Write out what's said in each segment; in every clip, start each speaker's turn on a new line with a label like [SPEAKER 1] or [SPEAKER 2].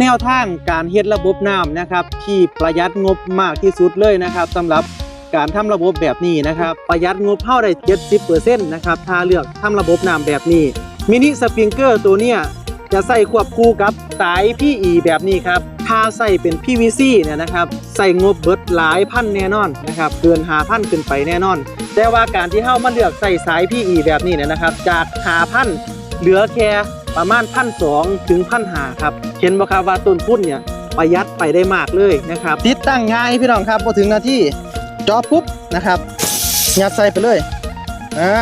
[SPEAKER 1] แนวทางการเฮ็ดระบบน้ำนะครับ ที่ประหยัดงบมากที่สุดเลยนะครับสำหรับการทำระบบแบบนี้นะครับ ประหยัดงบเท่าได้70%นะครับถ้าเลือกทำระบบน้ำแบบนี้มินิสปริงเกอร์ตัวเนี้ยจะใส่ควบคู่กับสาย PE แบบนี้ครับถ้าใส่เป็น PVC เนี่ยนะครับใส่งบเบิดหลายพันแน่นอนนะครับเกินหาพันขึ้นไปแน่นอน แต่ว่าการที่เฮามาเลือกใส่สาย PE แบบนี้เนี่ยนะครับ จากหาพันเหลือแค่ ประมาณพันสองถึงพันหาครับเห็นบ่ครับว่าต้นทุนเนี่ยประหยัดไปได้มากเลยนะครับ ติดตั้งง่ายพี่น้องครับพอถึงนาทีจอปุ๊บนะครับยัดใส่ไปเลยอ่า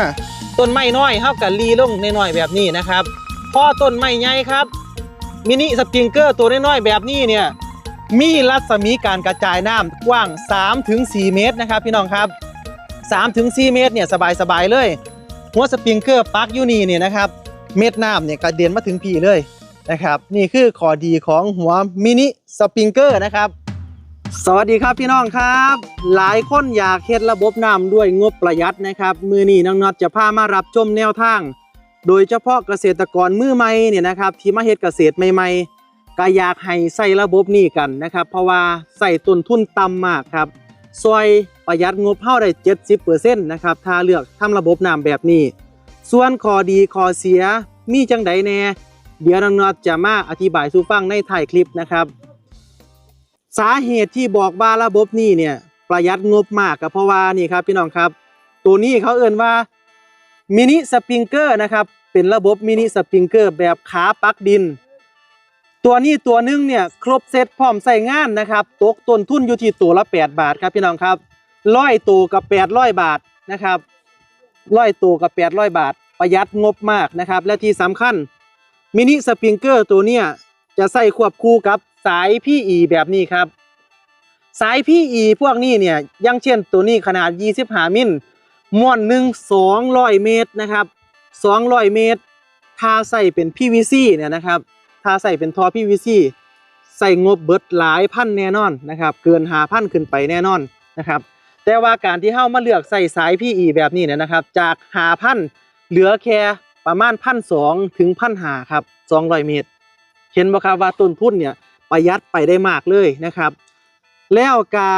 [SPEAKER 1] ต้นไม้น้อยเฮากับรีลงน้อยๆแบบนี้นะครับพอต้นไม้ใหญ่ครับมินิสปริงเกอร์ตัวน้อยๆแบบนี้เนี่ยมีรัศมีการกระจายน้ำกว้าง 3-4 เมตรนะครับ พี่น้องครับ 3-4 เมตรเนี่ยสบายๆเลย หัวสปริงเกอร์ปลั๊กอยู่นี่เนี่ยนะครับ เม็ดน้ำเนี่ยกระเด็นมาถึงพีเลยนะครับ นี่คือข้อดีของหัวมินิสปริงเกอร์นะครับ สวัสดีครับพี่น้องครับ หลายคนอยากเฮ็ดระบบน้ำด้วยงบประหยัดนะครับ มือนี้น้องน็อตจะพามารับชมแนวทาง โดยเฉพาะเกษตรกรมือใหม่เนี่ยนะครับ ที่มาเฮ็ดเกษตรใหม่ๆ ก็อยากให้ใส่ระบบนี้กันนะครับ เพราะว่าใส่ต้นทุนต่ำมากครับซอยประหยัดงบเท่าได้70%นะครับถ้าเลือกทำระบบน้ำแบบนี้ ส่วนข้อดีข้อเสียมีจังใดแน่ เดี๋ยวน้องน็อตจะมาอธิบายสู่ฟังในถ่ายคลิปนะครับ สาเหตุที่บอกว่าระบบนี้เนี่ยประหยัดงบมากก็เพราะว่านี่ครับพี่น้องครับ ตัวนี้เขาเอ่นว่ามินิสปริงเกอร์นะครับเป็นระบบมินิสปริงเกอร์แบบขาปักดิน ตัวนี้ตัวหนึงเนี่ยครบเซตพร้อมใส่งานนะครับตกต้นทุนอยู่ที่ตัวละ 8 บาทครับพี่น้องครับร้อยตัวกับ800บาทนะครับ ร้อยตัวกับ800บาท ประหยัดงบมากนะครับ และที่สำคัญมินิสปริงเกอร์ตัวเนี้ยจะใส่ควบคู่กับสาย PE แบบนี้ครับ สาย PE พวกนี้เนี่ยยังเช่นตัวนี้ขนาด 25 มิลม้วนหนึ่ง200 เมตรนะครับ200 เมตรถ้าใส่เป็น PVC เนี่ยนะครับถ้าใส่เป็นท่อ PVC ใส่งบเบิดหลายพันแน่นอนนะครับ เกินหาพันขึ้นไปแน่นอนนะครับ แต่ว่าการที่เฮามาเลือกใส่สาย PE แบบนี้เนี่ยนะครับ จากหาพันเหลือแค่ประมาณพันสองถึงพันหาครับ200เมตร เห็นบ่ครับว่าต้นทุนเนี่ยประหยัดไปได้มากเลยนะครับ แล้วกา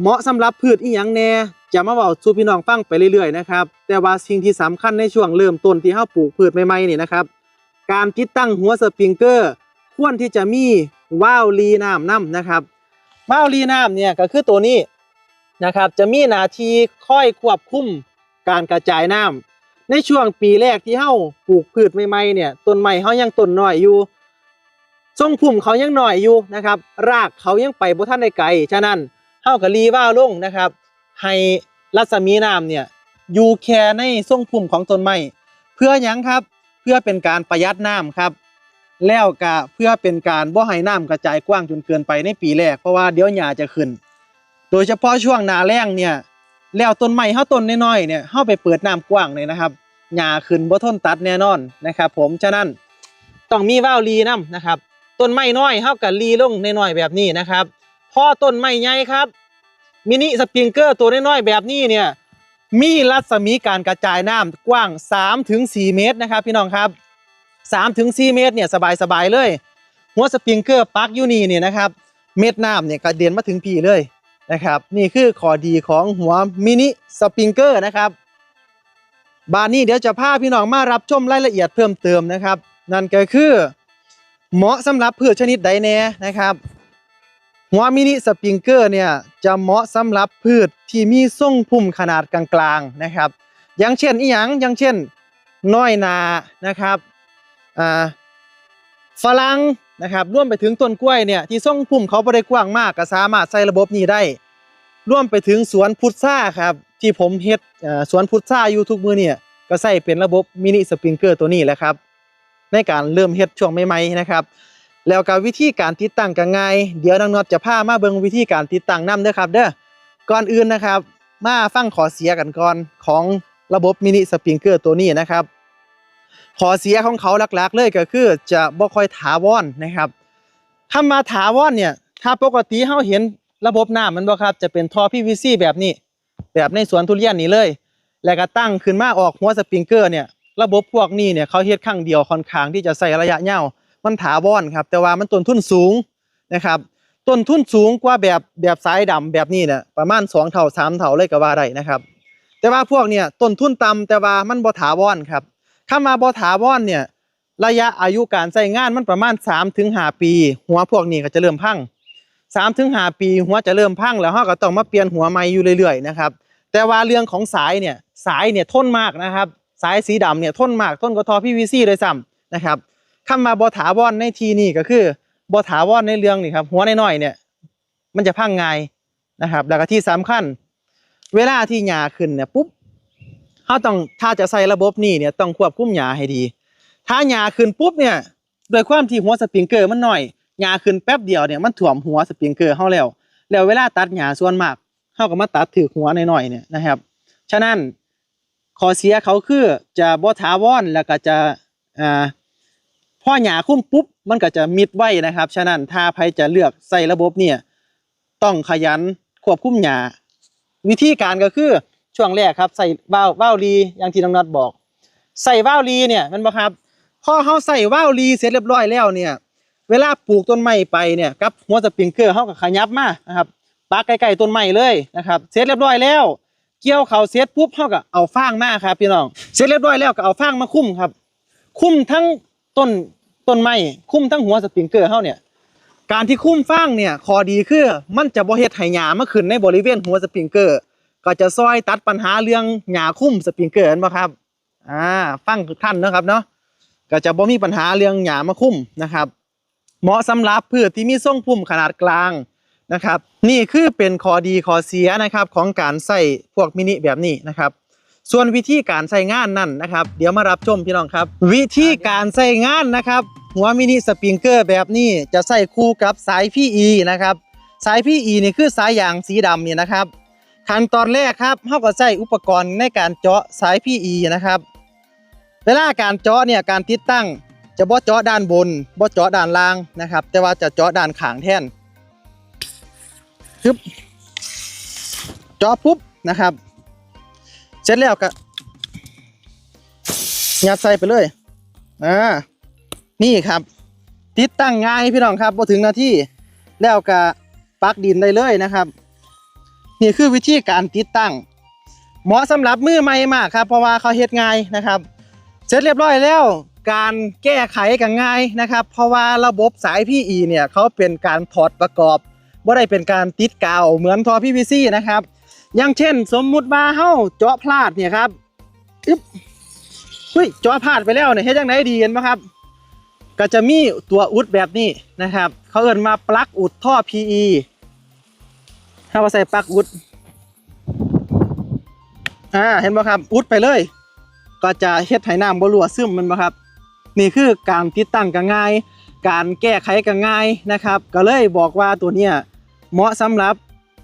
[SPEAKER 1] เหมาะสำหรับพืชอีหยังแน่จะมาเว้าสู่พี่น้องฟังไปเรื่อยๆนะครับแต่ว่าสิ่งที่สำคัญในช่วงเริ่มต้นที่เฮาปลูกพืชใหม่ๆนี่นะครับ การติดตั้งหัวสปริงเกอร์ควรที่จะมีวาวรีน้ำนํนะครับวาวรีน้ำเนี่ยก็คือตัวนี้ นะครับ จะมีหน้าที่คอยควบคุมการกระจายน้ำในช่วงปีแรกที่เฮาปลูกพืชใหม่ๆเนี่ยต้นไม้เฮายังต้นน้อยอยู่ทรงพุ่มเขายังหน่อยอยู่นะครับ รากเขายังไปบ่ทันได้ไกล ฉะนั้นเฮาก็รีว่าลงนะครับ ให้รัศมีน้ำเนี่ยอยู่แค่ในทรงพุ่มของต้นไม้เพื่อหยังครับ เพื่อเป็นการประหยัดน้ำครับ แล้วก็เพื่อเป็นการบ่ให้น้ำกระจายกว้างจนเกินไปในปีแรกเพราะว่าเดี๋ยวหญ้าจะขึ้น โดยเฉพาะช่วงหนาแล้งเนี่ยแล้วต้นไม้เฮาต้นน้อยๆเนี่ยเฮาไปเปิดน้ำกว้างเลยนะครับหญ้าขึ้นบ่ทนตัดแน่นอนนะครับ ผมฉะนั้นต้องมีว่าวรีนํนะครับต้นไม้น้อยเฮากับรีลงน้อยๆแบบนี้นะครับพอต้นไม้ใหญ่ครับมินิสปริงเกอร์ตัวน้อยๆแบบนี้เนี่ยมีรัศมีการกระจายน้ำกว้าง 3-4 เมตรนะครับพี่น้องครับ 3-4 เมตรเนี่ยสบายๆเลย หัวสปริงเกอร์ปักอยู่นี่เนี่ยนะครับ เม็ดน้ำเนี่ยกระเด็นมาถึงพีเลย นะครับ นี่คือข้อดีของหัวมินิสปริงเกอร์นะครับบานนี้เดี๋ยวจะพาพี่น้องมารับชมรายละเอียดเพิ่มเติมนะครับ นั่นก็คือเหมาะสำหรับพืชชนิดใดแน่นะครับ หัวมินิสปริงเกอร์เนี่ยจะเหมาะสำหรับพืชที่มีทรงพุ่มขนาดกลางๆนะครับ อย่างเช่นอีหยังอย่างเช่นน้อยนานะครับอ่าฝรั่ง นะครับรวมไปถึงต้นกล้วยเนี่ยที่ทรงพุ่มเขาบ่ได้กว้างมากก็สามารถใส่ระบบนี้ได้รวมไปถึงสวนพุทราครับที่ผมเฮ็ดสวนพุทราอยู่ทุกมือเนี่ยก็ใส่เป็นระบบมินิสปริงเกอร์ตัวนี้แหละครับ ในการเริ่มเฮ็ดช่วงใหม่ๆนะครับ แล้วก็วิธีการติดตั้งก็ง่าย เดี๋ยวน้องน็อตจะพามาเบิ่งวิธีการติดตั้งนํเด้อครับ เด้อก่อนอื่นนะครับ มาฟังขอเสียกันก่อนของระบบมินิสปริงเกอร์ตัวนี้นะครับ ขอเสียของเขาหลักๆ เลยก็คือจะบ่ค่อยถาวรนนะครับถ้ามาถาวรเนี่ย ถ้าปกติเฮาเห็นระบบน้ำมันบ่ครับ จะเป็นท่อ PVC แบบนี้ แบบในสวนทุเรียนนี่เลย แล้วก็ตั้งขึ้นมาออกหัวสปริงเกอร์เนี่ย ระบบพวกนี้เนี่ยเขาเฮ็ดครั้งเดียวค่อนข้างที่จะใช้ระยะยาวมันถาวรครับ แต่ว่ามันต้นทุนสูงนะครับต้นทุนสูงกว่าแบบแบบสายดำแบบนี้เนี่ยประมาณ 2 เท่า 3 เท่าเลยก็ว่าได้นะครับ แต่ว่าพวกเนี่ยต้นทุนต่ำแต่ว่ามันบ่ถาวรครับ ถ้ามาบ่ถาวรเนี่ย ระยะอายุการใช้งานมันประมาณ3ถึง5ปี หัวพวกนี้ก็จะเริ่มพัง3ถึง5ปี หัวจะเริ่มพังแล้วเฮาก็ต้องมาเปลี่ยนหัวใหม่อยู่เรื่อยๆนะครับแต่ว่าเรื่องของสายเนี่ยสายเนี่ยทนมากนะครับ สายสีดำเนี่ยทนมากทนกว่าทอ PVC เลยซ้ำนะครับคำมาบ่ถาวรในทีนี่ก็คือบ่ถาวรในเรื่องนี่ครับหัวน้อยๆเนี่ยมันจะพังง่ายนะครับแล้วก็ที่สำคัญ เวลาที่หญ้าขึ้นเนี่ยปุ๊บ เขาต้องถ้าจะใส่ระบบนี้เนี่ยต้องควบคุมหญ้าให้ดี ถ้าหญ้าขึ้นปุ๊บเนี่ยโดยความที่หัวสปริงเกอร์มันหน้อยหญ้าขึ้นแป๊บเดียวเนี่ยมันถ่วมหัวสปริงเกอร์เฮาแล้วแล้วเวลาตัดหญ้าส่วนมากเฮาก็มาตัดถือหัวน้อยๆเนี่ยนะครับ ฉะนั้นข้อเสียเขาคือจะบ่ถาวรแล้วก็จะอ่าพอหญ้าคุ้มปุ๊บมันก็จะมิดไว้นะครับ ฉะนั้นถ้าใครจะเลือกใส่ระบบเนี่ยต้องขยันควบคุมหญ้าวิธีการก็คือ ช่วงแรกครับใส่ว่าวว่าวลีอย่างที่น้องนัดบอก ใส่ว่าวลีเนี่ยมันบ่ครับพอเขาใส่ว่าวลีเสร็จเรียบร้อยแล้วเนี่ย เวลาปลูกต้นไม้ไปเนี่ยกับหัวสปริงเกอร์เขาก็ขยับมานะครับปักใกล้ๆต้นไม้เลยนะครับเสร็จเรียบร้อยแล้ว เกี่ยวเขาเสร็จปุ๊บเขาก็เอาฟางมาครับพี่น้องเสร็จเรียบร้อยแล้วก็เอาฟางมาคุ้มครับ คุ้มทั้งต้นต้นไม้คุ้มทั้งหัวสปริงเกอร์เขาเนี่ยการที่คุ้มฟางเนี่ยข้อดีคือมันจะบ่เฮ็ดให้หญ้ามาขึ้นในบริเวณหัวสปริงเกอร์ ก็จะซอยตัดปัญหาเรื่องหญ้าคุ้มสปริงเกอร์นั่นบ่ครับอ่าฟังท่านนะครับเนาะก็จะบ่มีปัญหาเรื่องหญ้ามาคุ้มนะครับ เหมาะสำหรับพืชที่มีทรงพุ่มขนาดกลางนะครับ นี่คือเป็นข้อดีข้อเสียนะครับของการใส่พวกมินิแบบนี้นะครับส่วนวิธีการใส่งานนั่นนะครับ เดี๋ยวมารับชมพี่น้องครับ วิธีการใส่งานนะครับ หัวมินิสปริงเกอร์แบบนี้จะใส่คู่กับสาย PE นะครับ สาย PE นี่คือสายยางสีดำเนี่ยนะครับ ขั้นตอนแรกครับเราก็ใช้อุปกรณ์ในการเจาะสาย PE นะครับ เวลาการเจาะเนี่ยการติดตั้งจะบ่เจาะด้านบนบ่เจาะด้านล่างนะครับ แต่ว่าจะเจาะด้านขางแทนปึ๊บเจาะปุ๊บนะครับ เสร็จแล้วก็ยัดใส่ไปเลยอ่านี่ครับ ติดตั้งง่ายพี่น้องครับพอถึงนาทีแล้วก็ปักดินได้เลยนะครับ นี่คือวิธีการติดตั้ง เหมาะสำหรับมือใหม่มากครับ เพราะว่าเขาเฮ็ดง่ายนะครับ เสร็จเรียบร้อยแล้วการแก้ไขก็ง่ายนะครับ เพราะว่าระบบสาย PE เนี่ยเขาเป็นการถอดประกอบบ่ได้เป็นการติดกาวเหมือนทอ PVC นะครับ อย่างเช่น สมมุติว่าเฮ้าเจาะพลาดเนี่ยครับอึ๊บเฮ้ยเจาะพลาดไปแล้วเนี่ยเฮ็ดจังไดดีเห็นไหมครับ ก็จะมีตัวอุดแบบนี้นะครับ เขาเอิ้นมาปลั๊กอุดท่อ PE ถ้าว่าใส่ปลั๊กอุด อ่า เห็นไหมครับ อุดไปเลย ก็จะเฮ็ดให้น้ำบ่รั่วซึมมันบ่ครับ นี่คือการติดตั้งก็ง่าย การแก้ไขก็ง่ายนะครับ ก็เลยบอกว่าตัวเนี้ยเหมาะสำหรับ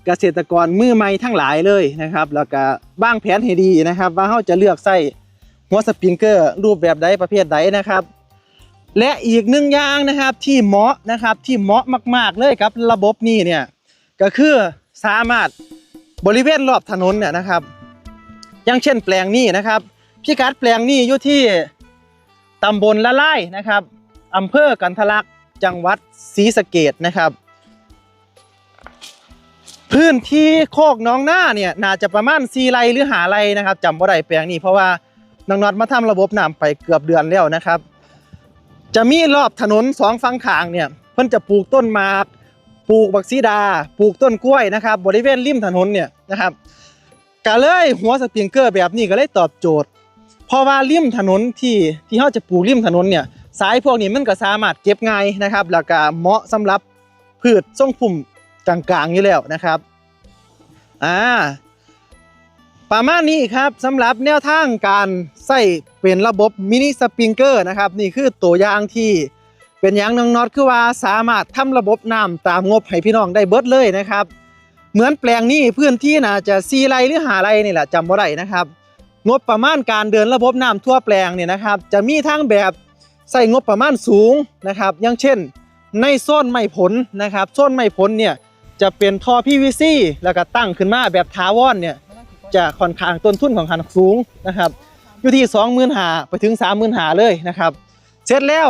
[SPEAKER 1] เกษตรกรมือใหม่ทั้งหลายเลยนะครับ แล้วก็บ้างแผนให้ดีนะครับ ว่าเขาจะเลือกใส่หัวสปริงเกอร์รูปแบบใดประเภทใดนะครับ และอีกหนึ่งอย่างนะครับที่เหมาะนะครับที่เหมาะมาก ๆเลยกับ ระบบนี้เนี่ยก็คือ สามารถบริเวณรอบถนนเนี่ยนะครับ อย่างเช่นแปลงนี้นะครับพิกัดแปลงนี้อยู่ที่ตำบลละไลายนะครับอำเภอกันทะลักจังหวัดศรีสะเกดนะครับ พื้นที่โคกน้องหน้าเนี่ยน่าจะประมาณ4ไร่หรือหาไร่นะครับจำบ่ได้แปลงนี้เพราะว่าน้องน็อตมาทำระบบน้ำไปเกือบเดือนแล้วนะครับ จะมีรอบถนนสองฝั่งขางเนี่ยเพิ่นจะปลูกต้นหมาก ปลูกบักซีดา ปลูกต้นกล้วยนะครับ บริเวณริมถนนเนี่ยนะครับก็เลยหัวสปริงเกอร์แบบนี้ก็เลยตอบโจทย์ เพราะว่าริมถนนที่ที่เขาจะปลูกริมถนนเนี่ยสายพวกนี้มันก็สามารถเก็บง่ายนะครับ แล้วก็เหมาะสำหรับพืชทรงพุ่มกลางๆอยู่แล้วนะครับอ่าประมาณนี้ครับสำหรับแนวทางการใส่เป็นระบบมินิสปริงเกอร์นะครับ นี่คือตัวอย่างที่ เป็นอย่างน้องน็อตคือว่าสามารถทำระบบน้ำตามงบให้พี่น้องได้เบิดเลยนะครับ เหมือนแปลงนี้พื้นที่น่าจะซีไรหรือหาไรนี่แหละจำบ่ได้นะครับ งบประมาณการเดินระบบน้ำทั่วแปลงเนี่ยนะครับ จะมีทั้งแบบใส่งบประมาณสูงนะครับ อย่างเช่น ในโซนไม้ผลนะครับโซนไม้ผลเนี่ยจะเป็นท่อ PVC แล้วก็ตั้งขึ้นมาแบบทาวอนเนี่ยจะค่อนข้างต้นทุนของขันสูงนะครับ อยู่ที่20,000หาไปถึง30,000หาเลยนะครับ เสร็จแล้ว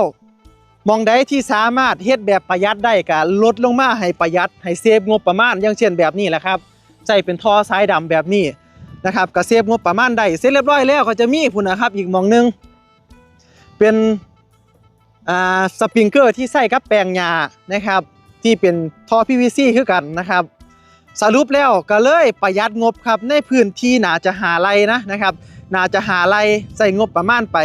[SPEAKER 1] มองใดที่สามารถเฮ็ดแบบประหยัดได้ก็ลดลงมาให้ประหยัดให้เซฟงบประมาณอย่างเช่นแบบนี้แหละครับใส่เป็นท่อสายดำแบบนี้นะครับก็เซฟงบประมาณได้เสร็จเรียบร้อยแล้วก็จะมีพุ่นนะครับอีกมองหนึงเป็นอ่าสปริงเกอร์ที่ใส่กับแปลงหญ้านะครับ ที่เป็นท่อ PVC คือกันนะครับ สรุปแล้วก็เลยประหยัดงบครับในพื้นที่น่าจะหาไรนะนะครับน่าจะหาไรใส่งบประมาณไป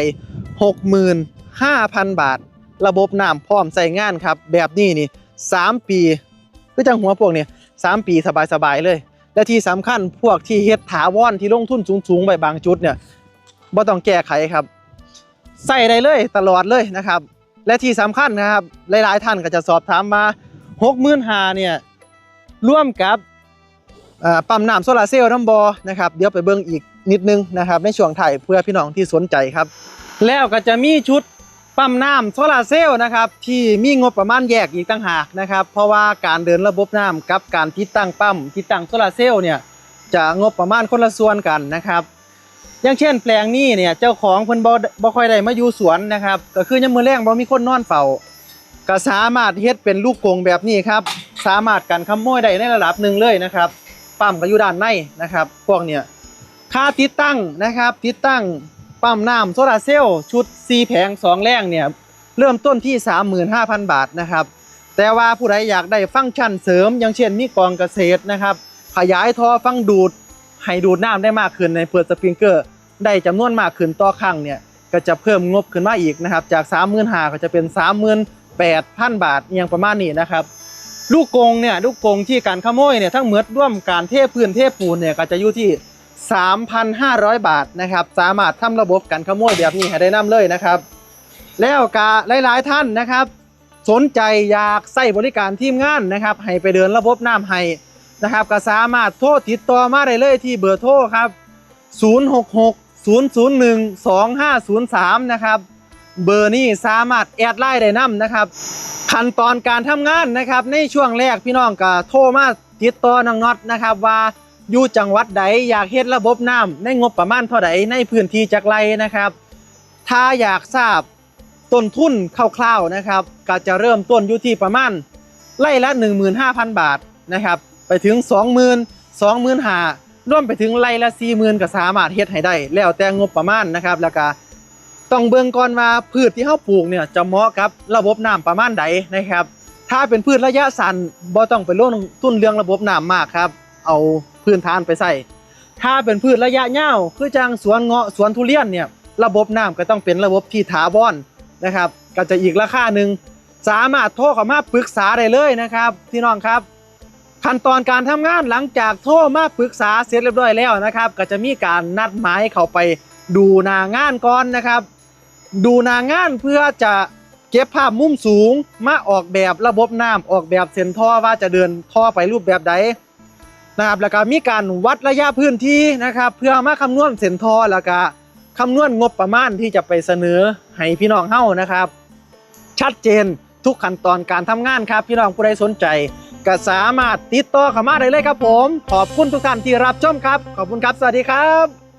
[SPEAKER 1] 65,000 บาท ระบบน้ำพร้อมใส่งานครับ แบบนี้นี่3ปีคือจังหัวพวกนี้3ปีสบายๆเลย และที่สำคัญพวกที่เฮ็ดถาวรที่ลงทุนสูงๆไปบางจุดเนี่ยบ่ต้องแก้ไขครับ ใส่ได้เลยตลอดเลยนะครับ และที่สำคัญนะครับหลายๆท่านก็จะสอบถามมา65,000เนี่ยร่วมกับปั๊มน้ำโซลาเซลล์น้ำบอนะครับเดี๋ยวไปเบิ่งอีกนิดนึงนะครับในช่วงถ่ายเพื่อพี่น้องที่สนใจครับ แล้วก็จะมีชุด ปั๊มน้ำโซลาร์เซลล์นะครับที่มีงบประมาณแยกอีกต่างหากนะครับ เพราะว่าการเดินระบบน้ำกับการติดตั้งปั๊มติดตั้งโซลาร์เซลล์เนี่ยจะงบประมาณคนละส่วนกันนะครับอย่างเช่นแปลงนี้เนี่ยเจ้าของเพิ่นบ่บ่ค่อยได้มาอยู่สวนนะครับ ก็คือยามมื้อแลงบ่มีคนนอนเฝ้าก็สามารถเฮ็ดเป็นลูกกงแบบนี้ครับ สามารถกันขโมยได้ในระดับหนึ่งเลยนะครับปั๊มก็อยู่ด้านในนะครับ พวกเนี่ยค่าติดตั้งนะครับ ติดตั้ง ปั๊มน้ำโซลาเซลล์ชุด 4 แผง 2 แรงเนี่ย เริ่มต้นที่ 35,000 บาทนะครับ แต่ว่าผู้ใดอยากได้ฟังก์ชันเสริม อย่างเช่นมีกองเกษตรนะครับ ขยายท่อฟังดูด ให้ดูดน้ำได้มากขึ้นในเปิดสปริงเกอร์ ได้จำนวนมากขึ้นต่อครั้งเนี่ย ก็จะเพิ่มงบขึ้นมาอีกนะครับ จาก 35,000ก็จะเป็น 38,000 บาทอย่างประมาณนี้นะครับลูกกงเนี่ยลูกกงที่การขโมยเนี่ยทั้งหมดร่วมการเทพื้นเทปูนเนี่ยก็จะอยู่ที่ 3,500 บาทนะครับ สามารถทำระบบการขโมยแบบนี้ให้ได้นํเลยนะครับ แล้วกาหลาย ๆ ท่านนะครับ สนใจอยากใส่บริการทีมงานนะครับ ให้ไปเดินระบบน้ำให้นะครับ ก็สามารถโทรติดต่อมาได้เลยที่เบอร์โทรครับ 066 001 2503 นะครับ เบอร์นี้สามารถแอดไลน์ได้นํนะครับขั้นตอนการทำงานนะครับ ในช่วงแรกพี่น้องก็โทรมาติดต่อน้องน็อตนะครับว่า อยู่จังหวัดใดอยากเฮ็ดระบบน้ำในงบประมาณเท่าใดในพื้นที่จักไรนะครับ ถ้าอยากทราบต้นทุนคร่าวๆนะครับก็จะเริ่มต้นอยู่ที่ประมาณไร่ละ 15,000 บาทนะครับ ไปถึง 20,000 25,000รวมไปถึงไร่ละ 40,000ก็สามารถเฮ็ดให้ได้ แล้วแต่งบประมาณนะครับ แล้วก็ต้องเบิ่งก่อนว่าพืชที่เฮาปลูกเนี่ยจะเหมาะกับระบบน้ำประมาณใดนะครับ ถ้าเป็นพืชระยะสั้นบ่ต้องไปลงทุนเรื่องระบบน้ำมากครับ เอา พื้นฐานไปใส่ถ้าเป็นพืชระยะยาวคือจังสวนเงาะสวนทุเรียนเนี่ยระบบน้ำก็ต้องเป็นระบบที่ถาวรนะครับ ก็จะอีกราคาหนึ่งสามารถโทรเข้ามาปรึกษาได้เลยนะครับพี่น้องครับ ขั้นตอนการทำงานหลังจากโทรมาปรึกษาเสร็จเรียบร้อยแล้วนะครับ ก็จะมีการนัดหมายเข้าไปดูนางานก่อนนะครับ ดูนางานเพื่อจะเก็บภาพมุมสูงมาออกแบบระบบน้ำออกแบบเส้นท่อว่าจะเดินท่อไปรูปแบบใด นะครับแล้วก็มีการวัดระยะพื้นที่นะครับ เพื่อมาคำนวณเส้นทอแล้วก็คำนวณงบประมาณที่จะไปเสนอให้พี่น้องเฮ้านะครับ ชัดเจนทุกขั้นตอนการทำงานครับ พี่น้องผู้ใดสนใจก็สามารถติดต่อเข้ามาได้เลยครับผม ขอบคุณทุกท่านที่รับชมครับ ขอบคุณครับ สวัสดีครับ